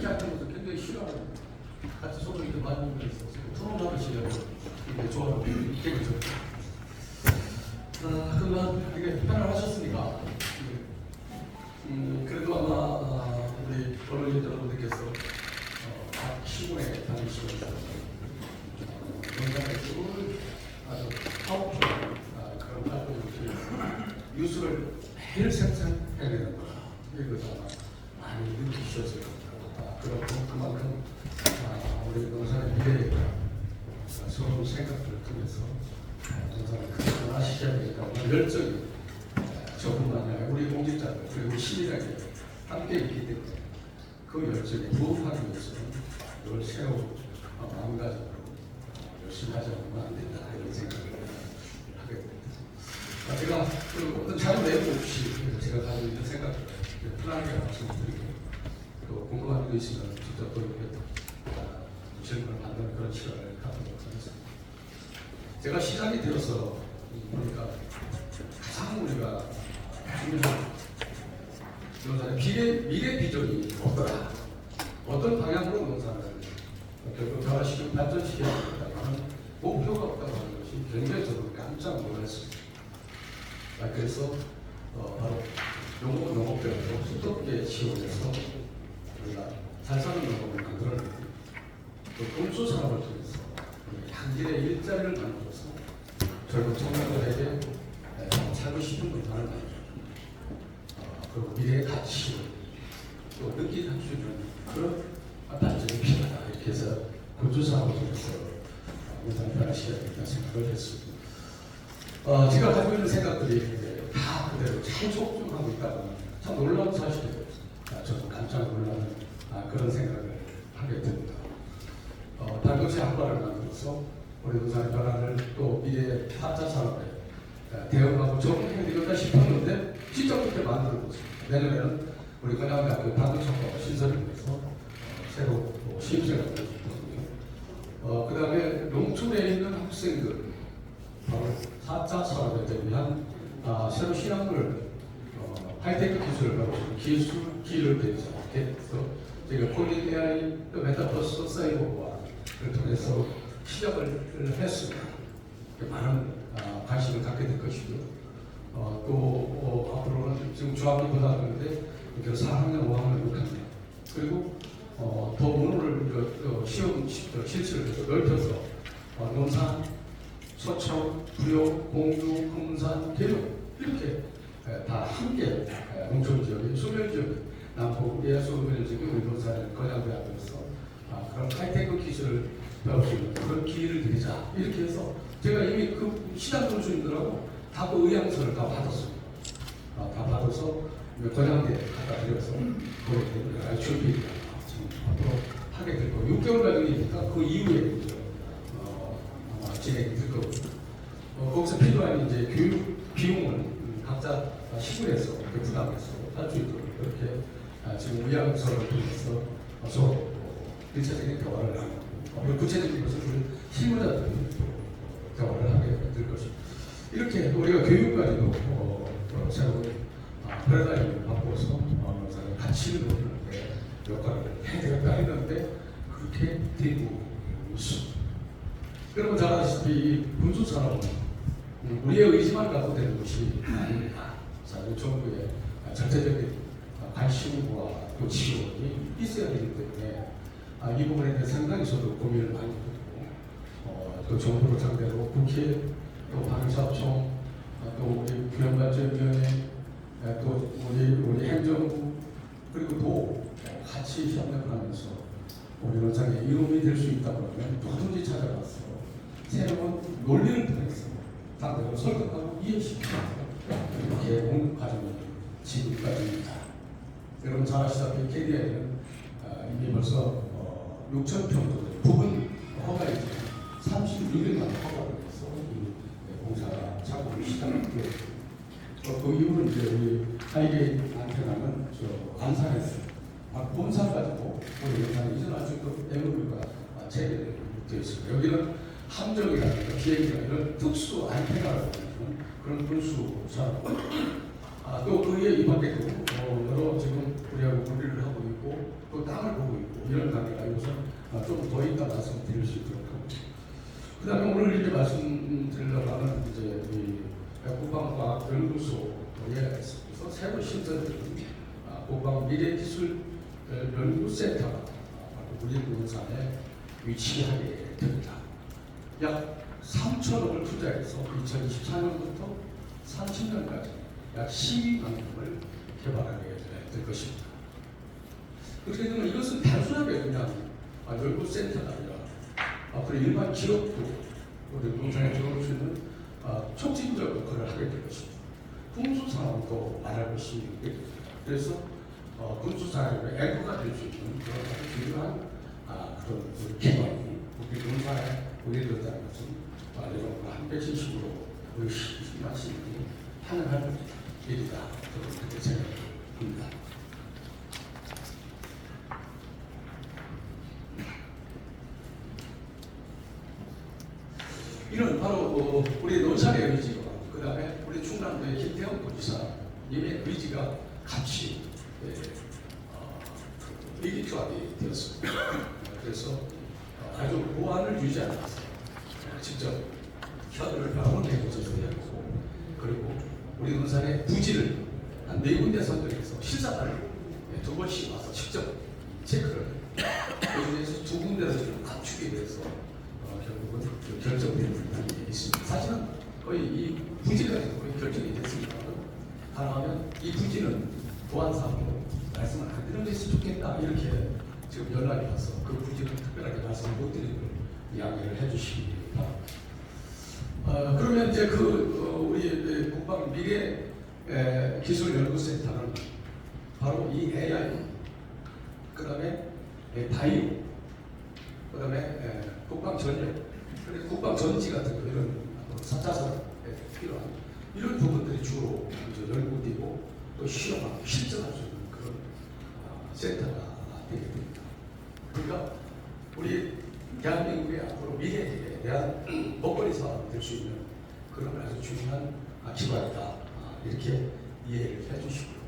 이렇게 하는 것을 굉장히 싫어하고 같이 손을 이렇게 맞는 게 있어서 토론하듯이 이렇게 좋아하고 되겠죠. 아, 그동안 되게 편안하셨습니까? 음, 그래도 아마 아, 우리 언론인 여러분들께서 어, 각 시군에 다니시면서 어, 영상의 쭉 아주 파워풀한 아, 그런 활동을 통해서 뉴스를 매일 생산해야 되는 거다. 이것을 아마 많이 느끼셨을 겁니다. 아, 그렇고 그만큼 아, 우리 농산의 미래에 아, 서로 생각들을 통해서 크게 변화시켜야 되니까 열정이 아, 저뿐만 아니라 우리 공직자들 그리고 시민에게 함께 있기 때문에 그 부응하기 위해서는 늘 새로운 어, 마음가짐으로 어, 열심히 하지 않으면 안 된다 이런 생각을 하게 됩니다. 아, 제가 그 어떤 자료 내용 없이 제가 가지고 있는 생각을 편하게 말씀드리고 또 궁금한 거 있으면 직접 아, 질문을 받는 그런 시간을 갖도록 하겠습니다. 제가 시장이 되어서 보니까 가장 우리가 중요한 농사의 미래, 미래 비전이 없더라. 어떤 방향으로 농사를 결국 변화시키고 발전시켜야 되겠다는 목표가 없다고 하는 것이 굉장히 저도 깜짝 놀랐습니다. 아, 그래서 어, 바로 농업 농업별로 두텁게 지원해서 우리가 잘 사는 농업을 만들어내고 또 공수 산업을 통해서 한길의 일자리를 만들어서 결국 청년들에게 에, 살고 싶은 문화를 만들고 어, 그리고 미래의 가치를 또 느끼게 있는 그런 발전이 필요하다. 이렇게 해서 공수 산업을 통해서 문화를 변화시켜야 된다. 생각을 했습니다. 어, 제가 가지고 있는 생각들이 다 그대로 잘 적중하고 있다고 참 놀라운 사실이에요. 아, 저도 깜짝 놀라는 아, 그런 생각을 하게 됩니다. 어, 단도체 학과를 만들어서 우리 부산의 변화를 또 미래의 4차 산업에 아, 대응하고 적응해야 되겠다 싶었는데 진짜 그렇게 만드는 거죠. 내년에는 우리 건양대학교 단도체 학과 신설을 위해서 어, 새로 또 신입생을 보내주거든요. 어, 그 다음에 농촌에 있는 학생들 바로 4차 산업에 대한 아, 새로 실험을 어, 하이테크 기술을 가지고 기술 기를 대해서 저희가 또 메타버스 사이버화를 통해서 시작을 했습니다. 많은 아, 관심을 갖게 될 것이고요. 어, 또 어, 앞으로는 지금 중학교 고등학교인데 이렇게 4학년, 5학년, 6학년 그리고 어, 더 문호를 어, 시험 시- 어, 실시를 해서 넓혀서 어, 농산 서청, 부여, 공주, 금산, 계룡 이렇게 에, 다 함께 에, 농촌 지역의 수면 지역 남북의 수면 지역의 우리 농산을 건양대학교에서 아, 그런 하이테크 기술을 배울 수 있는 그런 기회를 드리자. 이렇게 해서 제가 이미 그 시장 교수님들하고 다 그 의향서를 다 받았습니다. 아, 다 받아서 건양대 갖다 드려서 그렇게 준비 지금 앞으로 하게 될 거고 6개월 과정이니까 그 이후에 이제 어, 아마 진행이 될 거고 어, 거기서 필요한 이제 교육 비용을 음, 각자 이렇게 부담해서 할 수 있도록 그렇게 아, 지금 의향서를 통해서 어, 서로 일차적인 대화를 하고 구체적인 것을 우리 실무자들이 또 대화를 하게 될 것입니다. 이렇게 우리가 교육까지도 어, 어, 새로운 아, 패러다임을 바꿔서 어, 가치를 높이는 데 역할을 해야 되겠다 했는데 그렇게 되고 있습니다. 여러분 잘 아시다시피 이 군수 산업은 음, 우리의 의지만 갖고 되는 것이 아닙니다. 사실 정부의 전체적인 관심과 또 지원이 있어야 되기 때문에 아, 이 부분에 대해 상당히 저도 고민을 많이 했고 어, 또 정부를 상대로 국회 또 방사청 아, 또 우리 부연발전위원회 아, 또 우리 우리 행정부 그리고 도 같이 협력을 하면서 우리 원장의 이름이 될 수 있다 그러면 누구든지 찾아가서 새로운 논리를 통해서 당대로 설득하고 이해시키는 이렇게 온 과정이 지금까지입니다. 여러분 잘 아시다시피 KDI는 아, 이미 벌써 어, 6천 평 정도 부분 허가에 36일만 허가를 해서 이 공사가 작업을 시작했고요. 어, 그 이후로 이제 우리 하이게이 안테나는 저 안산에서 아, 본산 가지고 우리 이전할 수 있도록 MOU가 재개되어 있습니다. 여기는 함정이라든가 비행기나 이런 특수 안테나라고 하는 그런 군수 산업. 아, 또이 밖에도 어, 여러 지금 우리하고 분리를 하고 있고 또 땅을 보고 있고 이런 관계가 여기서 아, 좀더 있다 말씀드릴 수 있도록 합니다. 그 다음에 오늘 이제 말씀드리려고 하는 이제 이 국방과학 연구소에 새로 신설된 아, 국방 미래기술 연구센터가 바로 우리 부동산에 위치하게 됩니다. 약 3천억을 투자해서 2024년부터 30년까지 약 12만 명을 개발하게 될 것입니다. 그렇게 되면 이것은 단순하게 그냥 아, 연구센터가 아니라 앞으로 일반 기업도 우리 부동산에 들어올 수 있는 아, 촉진적 역할을 하게 될 것입니다. 풍수산업도 말할 것이 있고요. 그래서 어, 군수 산업의 앵커가 될 수 있는 그런 중요한 아, 그런 그 기관이 군사에 우리 들다는 것은 아, 여러분과 함께 진심으로 의심하시니 하능할 일이다. 그렇게 생각합니다. 이는 바로 어, 우리 노사의 의지와 그 다음에 우리 충남도의 김태형 도지사님의 의지가 같이 예, 어, 의기투합이 되었습니다. 그래서 어, 아주 보안을 유지하면서 어, 직접 협의를 방문해 보셨어야 하고 그리고 우리 논산의 부지를 한 네 군데 선정해서 실사단을 예, 두 번씩 와서 직접 체크를 그중에서 두 군데를 좀 갖추기 위해서 어, 결국은 그 결정된 부분이 있습니다. 사실은 거의 이 부지가 거의 결정이 됐습니다. 가능하면 이 부지는 보안상으로 말씀을 안 드리는 게 좋겠다 이렇게 지금 연락이 와서 그 부지는 특별하게 말씀을 못 드리고 이야기를 해주시기 바랍니다. 어, 그러면 이제 그 어, 우리 그 국방 미래 에, 기술 연구센터는 바로 이 AI, 그 다음에 에, 바이오, 그 다음에 에, 국방 전력, 그리고 국방 전지 같은 거 이런 사자성에 필요한 이런 부분들이 주로 이제 연구되고 또 실험하고 실증할 수 있는 그런 아, 센터가 되게 됩니다. 그러니까 우리 대한민국의 앞으로 미래에 대한 먹거리 사업이 될수 있는 그런 아주 중요한 아, 기관이다. 아, 이렇게 이해를 해주시고요.